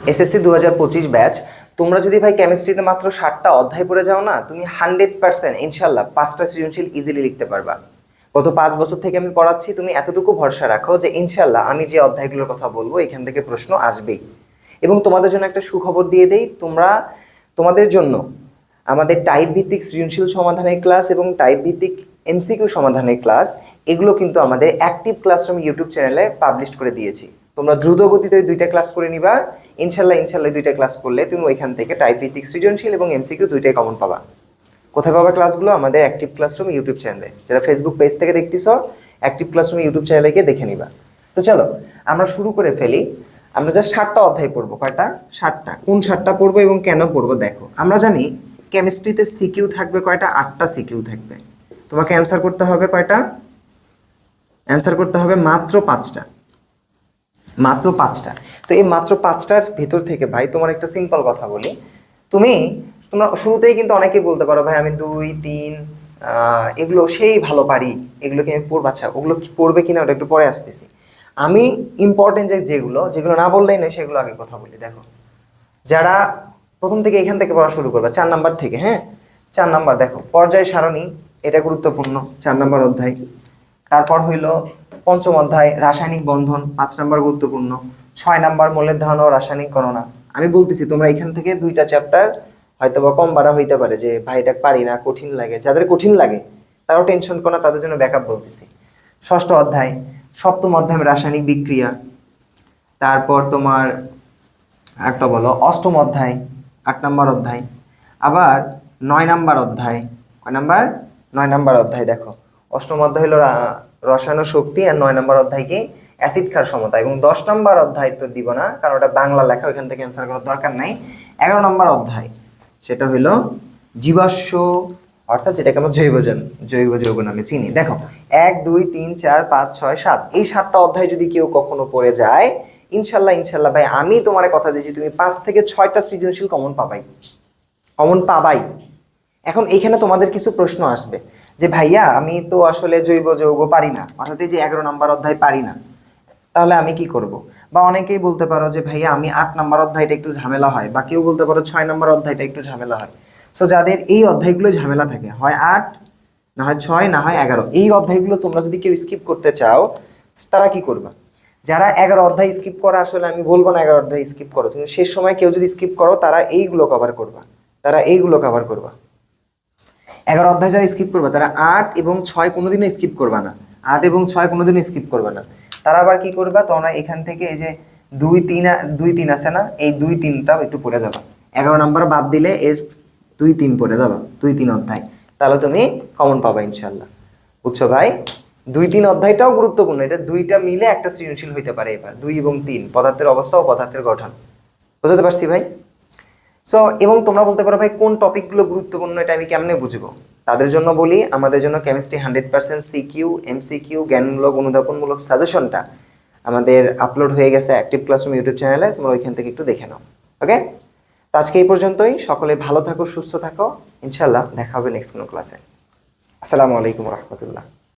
SSC দু হাজার পঁচিশ ব্যাচ, তোমরা যদি ভাই কেমিস্ট্রিতে মাত্র ষাটটা অধ্যায় পড়ে যাও না, তুমি হান্ড্রেড পার্সেন্ট ইনশাল্লাহ পাঁচটা সৃজনশীল ইজিলি লিখতে পারবা। গত পাঁচ বছর থেকে আমি পড়াচ্ছি, তুমি এতটুকু ভরসা রাখো যে ইনশাল্লাহ আমি যে অধ্যায়গুলোর কথা বলব, এখান থেকে প্রশ্ন আসবেই। এবং তোমাদের জন্য একটা সুখবর দিয়ে দেই, তোমরা, তোমাদের জন্য আমাদের টাইপ ভিত্তিক সৃজনশীল সমাধানের ক্লাস এবং টাইপ ভিত্তিক এমসিকিউ সমাধানের ক্লাস এগুলো কিন্তু আমাদের অ্যাক্টিভ ক্লাসরুম ইউটিউব চ্যানেলে পাবলিশ করে দিয়েছি। তোমরা দ্রুত গতিতে দুইটা ক্লাস করে নিবা। ইনশাল্লাহ ইনশাল্লাহ দুইটা ক্লাস করলে তুমি ওইখান থেকে টাইপ ভিত্তিক সৃজনশীল এবং এমসিকিউ দুইটাই কমন পাবা। কোথায় পাবা ক্লাসগুলো আমাদের অ্যাক্টিভ ক্লাসরুম ইউটিউব চ্যানেলে যারা ফেসবুক পেজ থেকে দেখতেছ অ্যাক্টিভ ক্লাসরুম ইউটিউব চ্যানেলে গিয়ে দেখে নিবা। তো চলো, আমরা শুরু করে ফেলি। আমরা জাস্ট ষাটটা অধ্যায় পড়ব। কয়টা? ষাটটা কোন ষাটটা পড়ব এবং কেন পড়ব দেখো। আমরা জানি কেমিস্ট্রিতে সিকিউ থাকবে কয়টা? আটটা সিকিউ থাকবে। তোমাকে অ্যান্সার করতে হবে কয়টা? অ্যান্সার করতে হবে মাত্র পাঁচটা। মাত্র পাঁচটা। তো এই মাত্র পাঁচটার ভিতর থেকে ভাই তোমার একটা সিম্পল কথা বলি। তুমি, তোমরা শুরুতেই কিন্তু অনেকেই বলতে পারো, ভাই, আমি দুই, তিন এগুলো সেই ভালো পারি, এগুলোকে আমি পড়ব। আচ্ছা ওগুলো পড়বে কিনা ওটা একটু পরে আসতেছি। আমি ইম্পর্টেন্ট যেগুলো যেগুলো না বললেই নয়, সেগুলো আগে কথা বলি, দেখো। যারা প্রথম থেকে এখান থেকে পড়া শুরু করবে, চার নাম্বার থেকে হ্যাঁ? চার নাম্বার, দেখো, পর্যায় সারণী, এটা গুরুত্বপূর্ণ, চার নাম্বার অধ্যায়। তারপর হইল পঞ্চম অধ্যায়, রাসায়নিক বন্ধন, পাঁচ নাম্বার গুরুত্বপূর্ণ। ছয় নাম্বার মৌলের ধারণা ও রাসায়নিক গণনা। আমি বলতেছি, তোমরা এখান থেকে দুইটা চ্যাপ্টার হয়তো বা কম বাড়া হইতে পারে যে, ভাই, এটা পারি না, কঠিন লাগে। যাদের কঠিন লাগে, তারাও টেনশন করো না, তাদের জন্য ব্যাকআপ বলতেছি। ষষ্ঠ অধ্যায়, সপ্তম অধ্যায়, রাসায়নিক বিক্রিয়া। তারপর তোমার একটা বলো, অষ্টম অধ্যায়, আট নম্বর অধ্যায়। আবার নয় নাম্বার অধ্যায়, কয় নাম্বার? নয় নাম্বার অধ্যায়, দেখো। অষ্টম অধ্যায় হলো রসায়ন শক্তি আর নয় নম্বর অধ্যায় কি? অ্যাসিড ক্ষার সমতা এবং দশ নম্বর অধ্যায় তো দিব না, কারণ ওটা বাংলা লেখা, ওইখান থেকে অ্যান্সার করার দরকার নাই। এগারো নম্বর অধ্যায়, সেটা হলো জীবাশ্ম, অর্থাৎ যেটাকে আমরা জৈব জৈব যৌগ নামে চিনি। দেখো, এক, দুই, তিন, চার, পাঁচ, ছয়, সাত, এই সাতটা অধ্যায় যদি কেউ কখনো পড়ে যায়, ইনশাল্লাহ ইনশাল্লাহ, ভাই, আমি তোমার কথা দিয়েছি, তুমি পাঁচ থেকে ছয়টা সৃজনশীল কমন পাবাই। কমন পাবাই। এখন এইখানে তোমাদের কিছু প্রশ্ন আসবে। যে ভাইয়া, আমি তো আসলে জৈব যৌগ পারি না। অর্থাৎ যে এগারো নম্বর অধ্যায় পারি না। তাহলে আমি কি করব? বা অনেকেই বলতে পারো যে, ভাইয়া, আমি আট নম্বর অধ্যায়টা একটু ঝামেলা হয়। বা কেউ বলতে পারো ছয় নম্বর অধ্যায়টা একটু ঝামেলা হয়। সো যাদের এই অধ্যায়গুলো ঝামেলা থাকে, হয় আট, না হয় ছয়, না হয় এগারো, এই অধ্যায়গুলো তোমরা যদি কেউ স্কিপ করতে চাও, তারা কি করবা? যারা এগারো অধ্যায় স্কিপ করা, আসলে আমি বলব না এগারো অধ্যায় স্কিপ করো। তুমি শেষ সময় কেউ যদি স্কিপ করো, তারা এইগুলো কভার করবা। তারা এইগুলো কভার করবা। এগারো অধ্যায় যারা স্কিপ করবে, তারা আট এবং ছয় কোনোদিনও স্কিপ করবে না। আট এবং ছয় কোনোদিনও স্কিপ করবে না। তারা আবার কি করবা? তোমরা এখান থেকে এই যে দুই তিন দুই তিন আছে না? এই দুই তিনটাও একটু পড়ে দেবা এগারো নম্বর বাদ দিলে এর দুই তিন পড়ে দেবা দুই তিন অধ্যায়। তাহলে তুমি কমন পাবা ইনশাল্লাহ বুঝছ ভাই? দুই তিন অধ্যায়টাও গুরুত্বপূর্ণ। এটা দুইটা মিলে একটা সৃজনশীল হইতে পারে এবার। দুই এবং তিন, পদার্থের অবস্থা ও পদার্থের গঠন। বুঝতে পারছি ভাই? সো এবং তোমরা বলতে পারো ভাই, কোন টপিকগুলো গুরুত্বপূর্ণ, এটা আমি কেমনে বুঝব? তাদের জন্য বলি, আমাদের জন্য chemistry hundred percent CQ MCQ জ্ঞানমূলক অনুধাবনমূলক সাজেশনটা আমাদের আপলোড হয়ে গেছে অ্যাক্টিভ ক্লাসরুম ইউটিউব চ্যানেলে তোমরা ওইখান থেকে একটু দেখে নাও ওকে তো আজকে এই পর্যন্তই, সকলে ভালো থাকো, সুস্থ থাকো ইনশাল্লাহ দেখা হবে নেক্সট কোনো ক্লাসে আসসালামু আলাইকুম রহমতুল্লাহ।